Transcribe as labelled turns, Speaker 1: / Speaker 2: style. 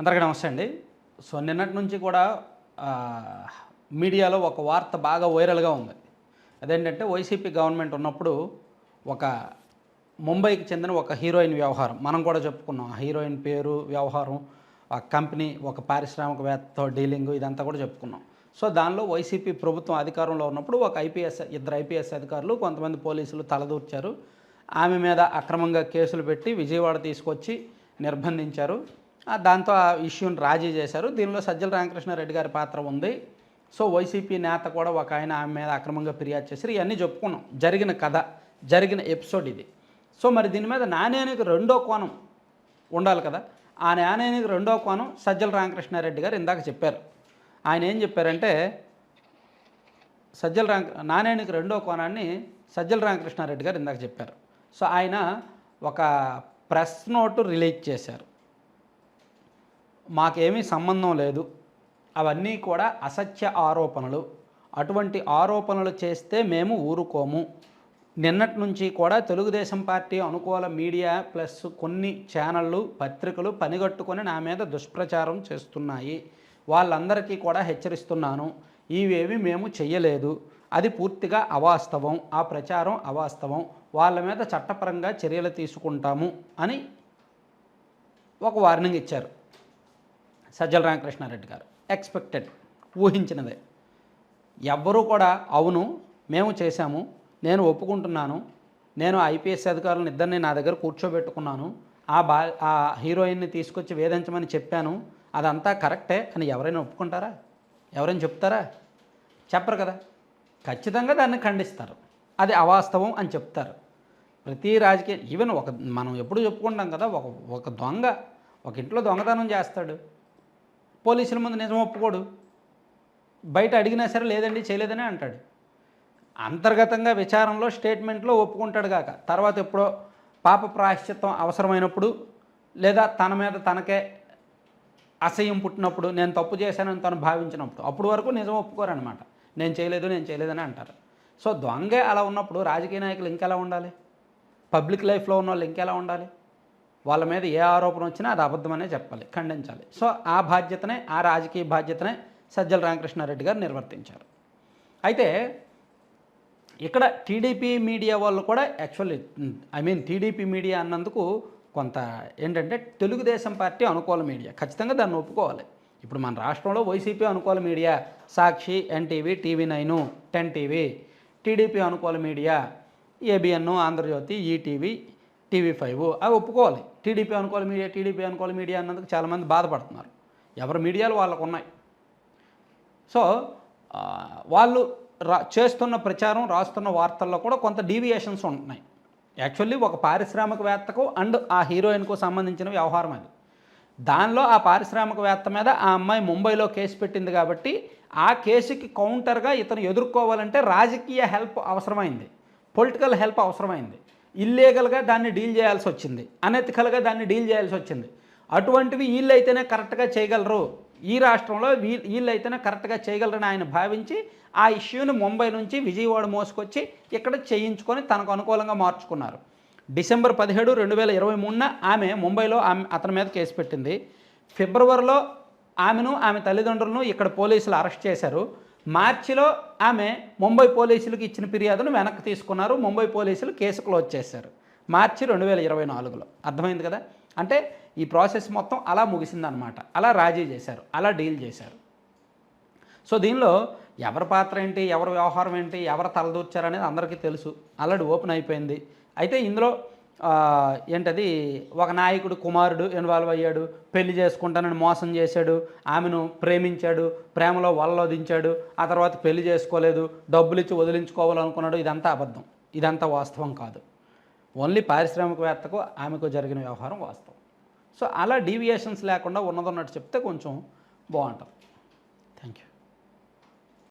Speaker 1: అందరికీ నమస్తే అండి. సో నిన్నటి నుంచి కూడా మీడియాలో ఒక వార్త బాగా వైరల్గా ఉంది. అదేంటంటే వైసీపీ గవర్నమెంట్ ఉన్నప్పుడు ఒక ముంబైకి చెందిన ఒక హీరోయిన్ వ్యవహారం మనం కూడా చెప్పుకున్నాం. ఆ హీరోయిన్ పేరు వ్యవహారం ఆ కంపెనీ ఒక పారిశ్రామికవేత్తతో డీలింగ్ ఇదంతా కూడా చెప్పుకున్నాం. సో దానిలో వైసీపీ ప్రభుత్వం అధికారంలో ఉన్నప్పుడు ఒక ఐపీఎస్ ఇద్దరు ఐపీఎస్ అధికారులు కొంతమంది పోలీసులు తలదూర్చారు. ఆమె మీద అక్రమంగా కేసులు పెట్టి విజయవాడ తీసుకొచ్చి నిర్బంధించారు. దాంతో ఆ ఇష్యూని రాజీ చేశారు. దీనిలో సజ్జల రామకృష్ణారెడ్డి గారి పాత్ర ఉంది. సో వైసీపీ నేత కూడా ఒక ఆయన ఆమె మీద అక్రమంగా ఫిర్యాదు చేశారు. ఇవన్నీ చెప్పుకున్నాం. జరిగిన కథ జరిగిన ఎపిసోడ్ ఇది. సో మరి దీని మీద నాణ్యానికి రెండో కోణం ఉండాలి కదా. ఆ నాణ్యానికి రెండో కోణం సజ్జల రామకృష్ణారెడ్డి గారు ఇందాక చెప్పారు. ఆయన ఏం చెప్పారంటే సజ్జల రామ నాణ్యానికి రెండో కోణాన్ని సజ్జల రామకృష్ణారెడ్డి గారు ఇందాక చెప్పారు. సో ఆయన ఒక ప్రెస్ నోటు రిలీజ్ చేశారు. మాకేమీ సంబంధం లేదు. అవన్నీ కూడా అసత్య ఆరోపణలు. అటువంటి ఆరోపణలు చేస్తే మేము ఊరుకోము. నిన్నటి నుంచి కూడా తెలుగుదేశం పార్టీ అనుకూల మీడియా ప్లస్ కొన్ని ఛానళ్ళు పత్రికలు పనిగట్టుకొని నా మీద దుష్ప్రచారం చేస్తున్నాయి. వాళ్ళందరికీ కూడా హెచ్చరిస్తున్నాను. ఇవేవి మేము చెయ్యలేదు. అది పూర్తిగా అవాస్తవం. ఆ ప్రచారం అవాస్తవం. వాళ్ళ మీద చట్టపరంగా చర్యలు తీసుకుంటాము అని ఒక వార్నింగ్ ఇచ్చారు. సజ్జల రామకృష్ణారెడ్డి గారు. ఎక్స్పెక్టెడ్ ఊహించినదే. ఎవ్వరూ కూడా అవును మేము చేశాము నేను ఒప్పుకుంటున్నాను నేను ఐపీఎస్ అధికారులను ఇద్దరిని నా దగ్గర కూర్చోబెట్టుకున్నాను ఆ బా ఆ హీరోయిన్ని తీసుకొచ్చి వేధించమని చెప్పాను అదంతా కరెక్టే అని ఎవరైనా ఒప్పుకుంటారా? ఎవరైనా చెప్తారా? చెప్పరు కదా. ఖచ్చితంగా దాన్ని ఖండిస్తారు. అది అవాస్తవం అని చెప్తారు. ప్రతి రాజకీయ ఈవెన్ ఒక మనం ఎప్పుడు చెప్పుకుంటాం కదా ఒక ఒక దొంగ ఒక ఇంట్లో దొంగతనం చేస్తాడు. పోలీసుల ముందు నిజం ఒప్పుకోడు. బయట అడిగినా సరే లేదండి చేయలేదని అంటాడు. అంతర్గతంగా విచారంలో స్టేట్మెంట్లో ఒప్పుకుంటాడు కాక తర్వాత ఎప్పుడో పాప ప్రాయశ్చిత్తం అవసరమైనప్పుడు లేదా తన మీద తనకే అసహ్యం పుట్టినప్పుడు నేను తప్పు చేశానని తను భావించినప్పుడు అప్పుడు వరకు నిజం ఒప్పుకోరనమాట నేను చేయలేదు నేను చేయలేదని అంటారు. సో దొంగే అలా ఉన్నప్పుడు రాజకీయ నాయకులు ఇంకెలా ఉండాలి? పబ్లిక్ లైఫ్లో ఉన్న వాళ్ళు ఇంకెలా ఉండాలి? వాళ్ళ మీద ఏ ఆరోపణ వచ్చినా అది అబద్ధమనే చెప్పాలి ఖండించాలి. సో ఆ బాధ్యతనే ఆ రాజకీయ బాధ్యతనే సజ్జల రామకృష్ణారెడ్డి గారు నిర్వర్తించారు. అయితే ఇక్కడ టీడీపీ మీడియా వాళ్ళు కూడా actually I mean TDP media అన్నందుకు కొంత ఏంటంటే తెలుగుదేశం పార్టీ అనుకూల మీడియా ఖచ్చితంగా దాన్ని ఒప్పుకోవాలి. ఇప్పుడు మన రాష్ట్రంలో వైసీపీ అనుకూల media Sakshi NTV TV nine ten TV TDP అనుకూల media ABN Andhra Jyothi ETV TV five. అవి ఒప్పుకోవాలి. టీడీపీ అనుకూల మీడియా టీడీపీ అనుకూల మీడియా అన్నందుకు చాలామంది బాధపడుతున్నారు. ఎవరి మీడియాలు వాళ్ళకు ఉన్నాయి. సో వాళ్ళు రా చేస్తున్న ప్రచారం రాస్తున్న వార్తల్లో కూడా కొంత డీవియేషన్స్ ఉంటున్నాయి. యాక్చువల్లీ ఒక పారిశ్రామికవేత్తకు అండ్ ఆ హీరోయిన్కు సంబంధించిన వ్యవహారం అది. దానిలో ఆ పారిశ్రామికవేత్త మీద ఆ అమ్మాయి ముంబైలో కేసు పెట్టింది కాబట్టి ఆ కేసుకి కౌంటర్గా ఇతను ఎదుర్కోవాలంటే రాజకీయ హెల్ప్ అవసరమైంది. పొలిటికల్ హెల్ప్ అవసరమైంది. ఇల్లీగల్గా దాన్ని డీల్ చేయాల్సి వచ్చింది. అనెథికల్గా దాన్ని డీల్ చేయాల్సి వచ్చింది. అటువంటివి వీళ్ళైతేనే కరెక్ట్గా చేయగలరు. ఈ రాష్ట్రంలో వీ వీళ్ళైతేనే కరెక్ట్గా చేయగలరని ఆయన భావించి ఆ ఇష్యూని ముంబై నుంచి విజయవాడ మోసుకొచ్చి ఇక్కడ చేయించుకొని తనకు అనుకూలంగా మార్చుకున్నారు. డిసెంబర్ పదిహేడు రెండు వేల ఇరవై మూడున ఆమె ముంబైలో ఆమె అతని మీద కేసు పెట్టింది. ఫిబ్రవరిలో ఆమెను ఆమె తల్లిదండ్రులను ఇక్కడ పోలీసులు అరెస్ట్ చేశారు. మార్చిలో ఆమె ముంబై పోలీసులకు ఇచ్చిన ఫిర్యాదును వెనక్కి తీసుకున్నారు. ముంబై పోలీసులు కేసు క్లోజ్ చేశారు. మార్చి రెండు వేల ఇరవై నాలుగులో. అర్థమైంది కదా? అంటే ఈ ప్రాసెస్ మొత్తం అలా ముగిసిందనమాట. అలా రాజీ చేశారు. అలా డీల్ చేశారు. సో దీనిలో ఎవరి పాత్ర ఏంటి? ఎవరి వ్యవహారం ఏంటి? ఎవరు తలదూర్చారు అనేది అందరికీ తెలుసు. ఆల్రెడీ ఓపెన్ అయిపోయింది. అయితే ఇందులో ఏంటది? ఒక నాయకుడు కుమారుడు ఇన్వాల్వ్ అయ్యాడు పెళ్ళి చేసుకుంటానని మోసం చేశాడు ఆమెను ప్రేమించాడు ప్రేమలో వలలో దించాడు ఆ తర్వాత పెళ్ళి చేసుకోలేదు డబ్బులు ఇచ్చి వదిలించుకోవాలనుకున్నాడు ఇదంతా అబద్ధం. ఇదంతా వాస్తవం కాదు. ఓన్లీ పారిశ్రామికవేత్తకు ఆమెకు జరిగిన వ్యవహారం వాస్తవం. సో అలా డీవియేషన్స్ లేకుండా ఉన్నదన్నట్టు చెప్తే కొంచెం బాగుంటుంది.